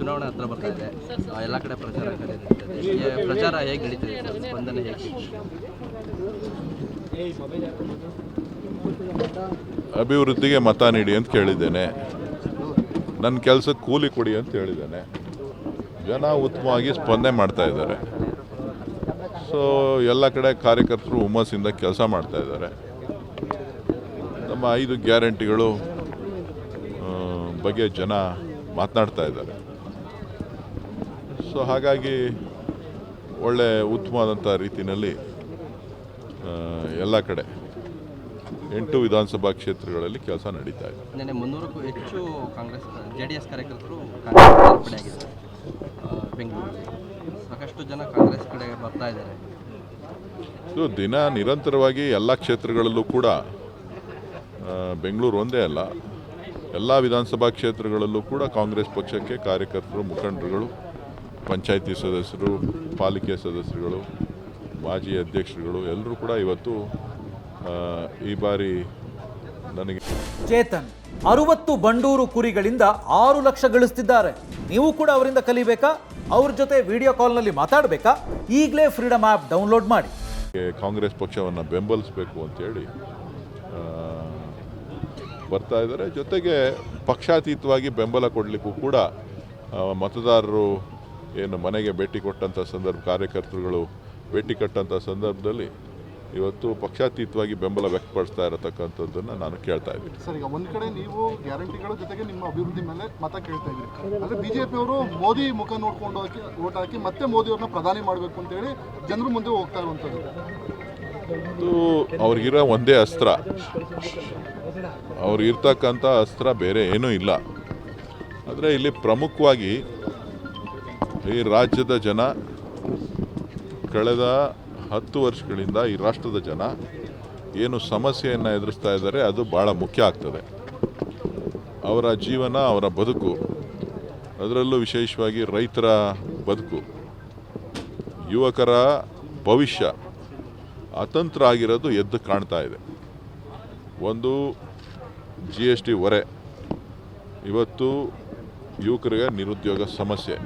ಚುನಾವಣೆ ಹತ್ರ ಬರ್ತಾ ಇದೆ. ಎಲ್ಲ ಕಡೆ ಪ್ರಚಾರ ಪ್ರಚಾರ ಹೇಗೆ ಸ್ಪಂದನೆ ಹೇಗೆ ಅಭಿವೃದ್ಧಿಗೆ ಮತ ನೀಡಿ ಅಂತ ಕೇಳಿದ್ದೇನೆ. ನನ್ನ ಕೆಲಸಕ್ಕೆ ಕೂಲಿ ಕೊಡಿ ಅಂತ ಹೇಳಿದ್ದೇನೆ. ಜನ ಉತ್ತಮವಾಗಿ ಸ್ಪಂದನೆ ಮಾಡ್ತಾ ಇದ್ದಾರೆ. ಸೊ ಎಲ್ಲ ಕಡೆ ಕಾರ್ಯಕರ್ತರು ಹುಮ್ಮಸ್ಸಿಂದ ಕೆಲಸ ಮಾಡ್ತಾ ಇದ್ದಾರೆ. ನಮ್ಮ ಐದು ಗ್ಯಾರಂಟಿಗಳು ಬಗ್ಗೆ ಜನ ಮಾತನಾಡ್ತಾ ಇದ್ದಾರೆ. ಸೊ ಹಾಗಾಗಿ ಒಳ್ಳೆ ಉತ್ತಮವಾದಂಥ ರೀತಿಯಲ್ಲಿ ಎಲ್ಲ ಕಡೆ ಎಂಟು ವಿಧಾನಸಭಾ ಕ್ಷೇತ್ರಗಳಲ್ಲಿ ಕೆಲಸ ನಡೀತಾ ಇದೆ. ಮುನ್ನೂರಕ್ಕೂ ಹೆಚ್ಚು ಕಾಂಗ್ರೆಸ್ ಜೆ ಡಿ ಎಸ್ ಕಾರ್ಯಕರ್ತರು ಬೆಂಗಳೂರಲ್ಲಿ ಸಾಕಷ್ಟು ಜನ ಕಾಂಗ್ರೆಸ್ ಕಡೆ ಬರ್ತಾ ಇದ್ದಾರೆ. ಇದು ದಿನ ನಿರಂತರವಾಗಿ ಎಲ್ಲ ಕ್ಷೇತ್ರಗಳಲ್ಲೂ ಕೂಡ ಬೆಂಗಳೂರು ಒಂದೇ ಅಲ್ಲ ಎಲ್ಲ ವಿಧಾನಸಭಾ ಕ್ಷೇತ್ರಗಳಲ್ಲೂ ಕೂಡ ಕಾಂಗ್ರೆಸ್ ಪಕ್ಷಕ್ಕೆ ಕಾರ್ಯಕರ್ತರು ಮುಖಂಡರುಗಳು ಪಂಚಾಯತಿ ಸದಸ್ಯರು ಪಾಲಿಕೆ ಸದಸ್ಯರುಗಳು ಮಾಜಿ ಅಧ್ಯಕ್ಷರುಗಳು ಎಲ್ಲರೂ ಕೂಡ ಇವತ್ತು ಈ ಬಾರಿ ನನಗೆ ಚೇತನ್ ಅರುವತ್ತು ಬಂಡೂರು ಕುರಿಗಳಿಂದ ಆರು ಲಕ್ಷ ಗಳಿಸ್ತಿದ್ದಾರೆ. ನೀವು ಕೂಡ ಅವರಿಂದ ಕಲಿಬೇಕಾ? ಅವ್ರ ಜೊತೆ ವಿಡಿಯೋ ಕಾಲ್ನಲ್ಲಿ ಮಾತಾಡಬೇಕಾ? ಈಗಲೇ ಫ್ರೀಡಮ್ ಆ್ಯಪ್ ಡೌನ್ಲೋಡ್ ಮಾಡಿ. ಕಾಂಗ್ರೆಸ್ ಪಕ್ಷವನ್ನು ಬೆಂಬಲಿಸಬೇಕು ಅಂತೇಳಿ ಬರ್ತಾ ಇದ್ದಾರೆ. ಜೊತೆಗೆ ಪಕ್ಷಾತೀತವಾಗಿ ಬೆಂಬಲ ಕೊಡಲಿಕ್ಕೂ ಕೂಡ ಮತದಾರರು ಏನು ಮನೆಗೆ ಭೇಟಿ ಕೊಟ್ಟಂಥ ಸಂದರ್ಭ ಕಾರ್ಯಕರ್ತರುಗಳು ಭೇಟಿ ಕಟ್ಟಂಥ ಸಂದರ್ಭದಲ್ಲಿ ಇವತ್ತು ಪಕ್ಷಾತೀತವಾಗಿ ಬೆಂಬಲ ವ್ಯಕ್ತಪಡಿಸ್ತಾ ಇರತಕ್ಕಂಥದ್ದನ್ನು ನಾನು ಕೇಳ್ತಾ ಇದ್ದೀನಿ. ಸರ್ ಈಗ ಒಂದು ಕಡೆ ನೀವು ಗ್ಯಾರಂಟಿಗಳ ಜೊತೆಗೆ ನಿಮ್ಮ ಅಭಿವೃದ್ಧಿ ಮೇಲೆ ಮತ ಕೇಳ್ತಾ ಇದ್ರಿ ಅಂದ್ರೆ ಬಿಜೆಪಿ ಅವರು ಮೋದಿ ಮುಖ ನೋಡ್ಕೊಂಡು ಹಾಕಿ ಓಟ್ ಹಾಕಿ ಮತ್ತೆ ಮೋದಿಯವ್ರನ್ನ ಪ್ರಧಾನಿ ಮಾಡಬೇಕು ಅಂತೇಳಿ ಜನರ ಮುಂದೆ ಹೋಗ್ತಾ ಇರುವಂಥದ್ದು. ಇದು ಅವ್ರಿಗಿರೋ ಒಂದೇ ಅಸ್ತ್ರ. ಅವ್ರಿಗಿರ್ತಕ್ಕಂಥ ಅಸ್ತ್ರ ಬೇರೆ ಏನೂ ಇಲ್ಲ. ಆದರೆ ಇಲ್ಲಿ ಪ್ರಮುಖವಾಗಿ ಈ ರಾಜ್ಯದ ಜನ ಕಳೆದ ಹತ್ತು ವರ್ಷಗಳಿಂದ ಈ ರಾಷ್ಟ್ರದ ಜನ ಏನು ಸಮಸ್ಯೆಯನ್ನು ಎದುರಿಸ್ತಾ ಇದ್ದಾರೆ, ಅದು ಭಾಳ ಮುಖ್ಯ ಆಗ್ತದೆ. ಅವರ ಜೀವನ, ಅವರ ಬದುಕು, ಅದರಲ್ಲೂ ವಿಶೇಷವಾಗಿ ರೈತರ ಬದುಕು, ಯುವಕರ ಭವಿಷ್ಯ ಅತಂತ್ರ ಆಗಿರೋದು ಎದ್ದು ಕಾಣ್ತಾ ಇದೆ. ಒಂದು ಜಿ ಎಸ್ ಟಿ ಹೊರೆ, ಇವತ್ತು ಯುವಕರಿಗೆ ನಿರುದ್ಯೋಗ ಸಮಸ್ಯೆ.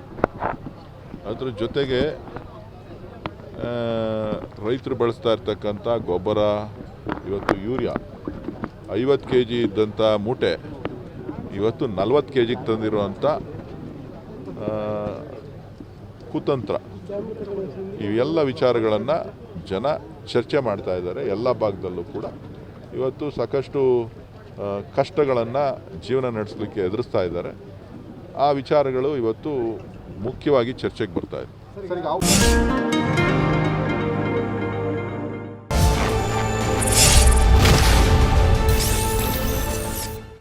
ಅದ್ರ ಜೊತೆಗೆ ರೈತರು ಬಳಸ್ತಾ ಇರ್ತಕ್ಕಂಥ ಗೊಬ್ಬರ, ಇವತ್ತು ಯೂರಿಯಾ. ಐವತ್ತು ಕೆ ಜಿ ಇದ್ದಂಥ ಮೂಟೆ ಇವತ್ತು ನಲ್ವತ್ತು ಕೆ ಜಿಗೆ ತಂದಿರುವಂಥ ಕುತಂತ್ರ. ಇವೆಲ್ಲ ವಿಚಾರಗಳನ್ನು ಜನ ಚರ್ಚೆ ಮಾಡ್ತಾ ಇದ್ದಾರೆ, ಎಲ್ಲ ಭಾಗದಲ್ಲೂ ಕೂಡ. ಇವತ್ತು ಸಾಕಷ್ಟು ಕಷ್ಟಗಳನ್ನು ಜೀವನ ನಡೆಸಲಿಕ್ಕೆ ಎದುರಿಸ್ತಾ ಇದ್ದಾರೆ. ಆ ವಿಚಾರಗಳು ಇವತ್ತು ಮುಖ್ಯವಾಗಿ ಚರ್ಚೆಗೆ ಬರ್ತಾ ಇದೆ.